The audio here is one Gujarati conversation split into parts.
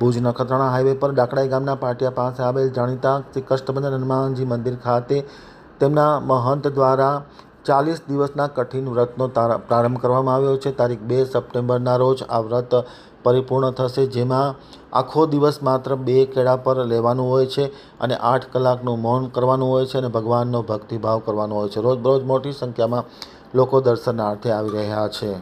ભુજ નખત્રાણા હાઈવે પર ડાકડાઈ ગામના પાટિયા પાસે આવેલ જાણીતા શ્રી કષ્ટબંધન હનુમાનજી મંદિર ખાતે તેમના મહંત દ્વારા ચાલીસ દિવસના કઠિન વ્રતનો પ્રારંભ કરવામાં આવ્યો છે. તારીખ બે સપ્ટેમ્બરના રોજ આ વ્રત પરિપૂર્ણ થશે, જેમાં આખો દિવસ માત્ર બે કેળા પર લેવાનું હોય છે અને આઠ કલાકનું મૌન કરવાનું હોય છે અને ભગવાનનો ભક્તિભાવ કરવાનો હોય છે. રોજબરોજ મોટી સંખ્યામાં લોકો દર્શનાર્થે આવી રહ્યા છે.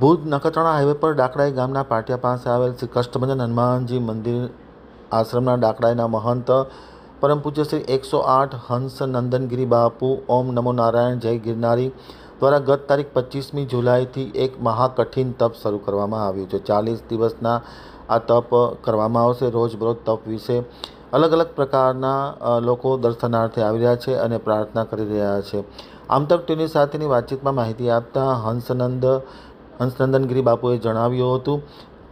ભુજ નખત્રાણા હાઈવે પર ડાકડાઈ ગામના પાટિયા પાસે આવેલ શ્રી કષ્ટભંજન હનુમાનજી મંદિર આશ્રમના ડાકડાઈના મહંત પરમ પૂજ્ય શ્રી એકસો આઠ હંસ નંદનગીરી બાપુ, ઓમ નમો નારાયણ, જય ગિરનારી દ્વારા ગત તારીખ પચીસમી જુલાઈથી એક મહાકઠિન તપ શરૂ કરવામાં આવ્યું છે. ચાલીસ દિવસના આ તપ કરવામાં આવશે. રોજબરોજ તપ વિશે અલગ અલગ પ્રકારના લોકો દર્શનાર્થે આવી રહ્યા છે અને પ્રાર્થના કરી રહ્યા છે. આમ તક ટીવી સાથેની વાતચીતમાં માહિતી આપતા હંસનંદ હંસનંદનગીરી બાપુએ જણાવ્યું હતું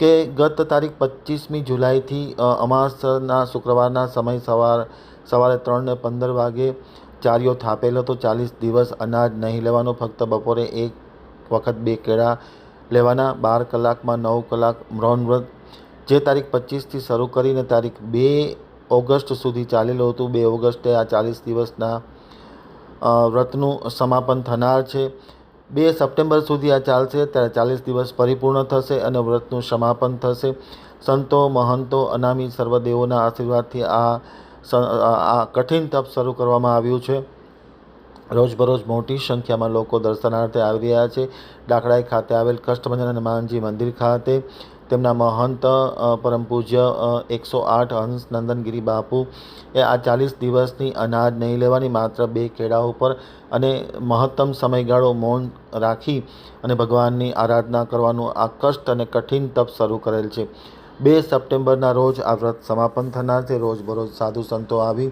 કે ગત તારીખ પચીસમી જુલાઈથી અમાસના શુક્રવારના સમય સવાર, સવારે ત્રણને પંદર વાગે ચારિયો થાપેલો તો ચાલીસ દિવસ અનાજ નહીં લેવાનું, ફક્ત બપોરે એક વખત બે કેળા લેવાના, બાર કલાકમાં નવ કલાક મૌન વ્રત. જે તારીખ પચીસથી શરૂ કરીને તારીખ બે ઓગસ્ટ સુધી ચાલેલું હતું. બે ઓગસ્ટે આ ચાલીસ દિવસના વ્રતનું સમાપન થનાર છે. બે સપ્ટેમ્બર સુધી આ ચાલશે. ત્યારે ચાલીસ દિવસ પરિપૂર્ણ થશે અને વ્રતનું સમાપન થશે. સંતો, મહંતો, અનામી સર્વદેવોના આશીર્વાદથી આ આ કઠિન તપ શરૂ કરવામાં આવ્યું છે. રોજબરોજ મોટી સંખ્યામાં લોકો દર્શનાર્થે આવી રહ્યા છે. ડાકડાઈ ખાતે આવેલ કષ્ટભંજન હનુમાનજી મંદિર ખાતે તેમના મહંત પરમ પૂજ્ય એકસો આઠ હંસ નંદનગીરી બાપુ એ આ ચાલીસ દિવસની અનાજ નહીં લેવાની માત્ર બે કેળા ઉપર અને મહત્તમ સમયગાળો મૌન રાખી અને ભગવાનની આરાધના કરવાનું આ કષ્ટ અને કઠિન તપ શરૂ કરેલ છે. બે સપ્ટેમ્બરના રોજ આ વ્રત સમાપન થનાર છે. રોજબરોજ સાધુ સંતો આવી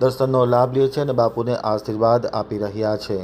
દર્શનનો લાભ લે છે અને બાપુને આશીર્વાદ આપી રહ્યા છે.